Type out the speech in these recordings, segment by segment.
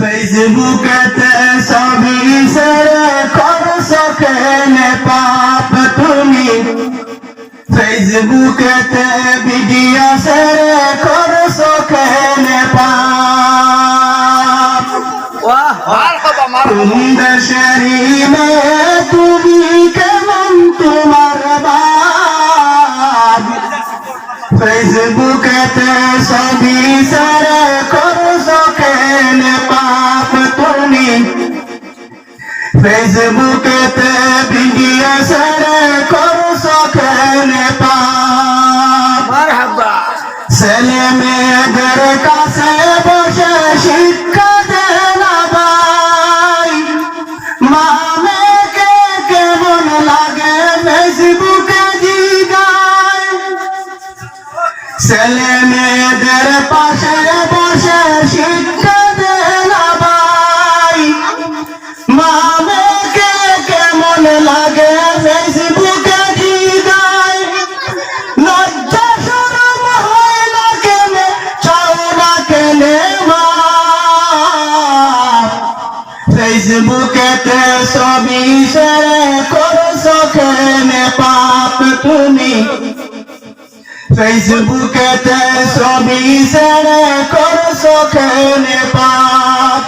ফেসবুকেতে ছবি ছেড়ে করছ কেনে পাপ তুমি। ফেসবুকেতে ভিডিও ছেড়ে করছ কেনে পাপ। তুমি দেশেরই মেয়ে তুমি কেমন তোমার বাপ? ফেসবুকেতে ছবি ছেড়ে করছ ফেসবুকেতে ভিডিও ছেড়ে করছ কেনে ছেলে মেয়েদের কাছে বসে শিক্ষা দেন ভাই। মামেকে কেমন লাগে ফেসবুকে জিগায়। ছেলে মেয়েদের পাশে বসে শিক্ষা ফেসবুকেতে ছবি শেয়ার করছ কেনে পাপ তুমি। ফেসবুকেতে ছবি শেয়ার করছ কেনে পাপ।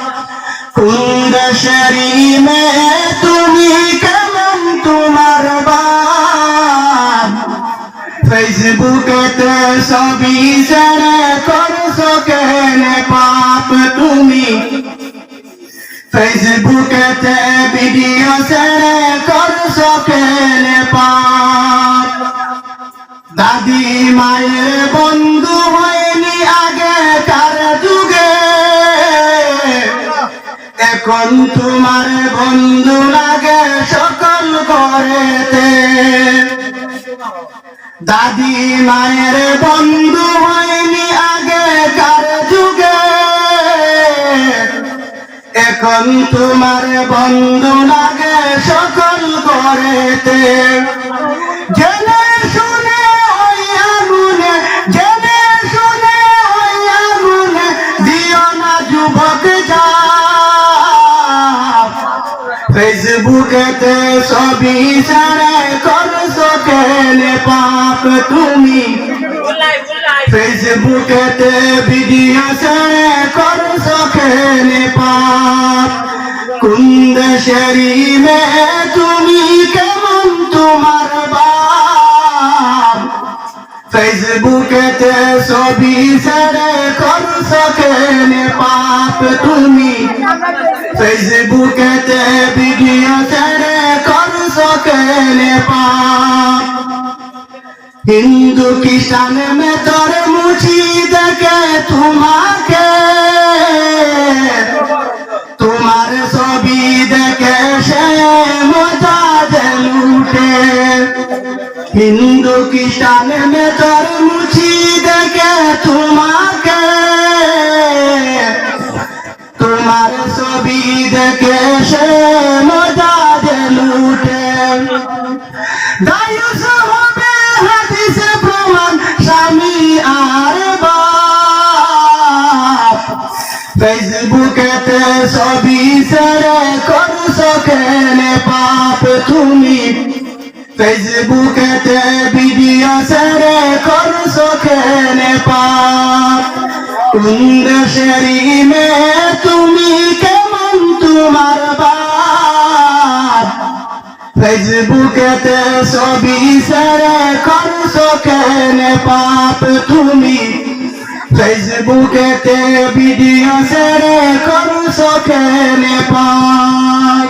কোন দেশেরই মেয়ে তুমি কেমন তোমার বাপ? ফেসবুকেতে ছবি শেয়ার করছ কেনে পাপ তুমি। ফেসবুকেতে ভিডিও শেয়ার করছ কেনে পাপ দাদি মায়ের বন্ধু হয়নি আগে কার যুগে। এখন তোমার বন্ধু লাগে সকল করেতে দাদি মায়ের বন্ধু এখন তোমার বন্ধু লাগে সকল করেতে। জেনে শুনে ওই আগুনে জেনে শুনে ওই আগুনে দিও না যুবক যা। ফেসবুকেতে ছবি সারে করছ পাপ তুমি? ফেসবুকেতে ভিডিও দেশেরই মেয়ে তুমি কেমন তোমার বাপ ফেসবুকেতে ছবি সারে করছ কেনে পাপ তুমি ফেসবুকেতে ভিডিও ছেড়ে করছ কেনে পাপ হিন্দু খ্রিস্টান মে তোর মুছি দেখে তোমাকে হিন্দু খ্রিস্টান মে তোর মুছি দেখে তোমাকে। তোমার ছবি দেখে সে মজা যে লুটে। ফেসবুকেতে ছবি ছেড়ে করছ কেনে পাপ তুমি। ফেসবুকেতে ভিডিও সেরে করছ খেলে পাপ কোন দেশেরই মেয়ে তুমি কেমন তোমার বাপ? ফেসবুকেতে ছবি সেরে করছ খেলে পাপ তুমি ফেসবুকেতে ভিডিও সেরে করছ খেলে পাপ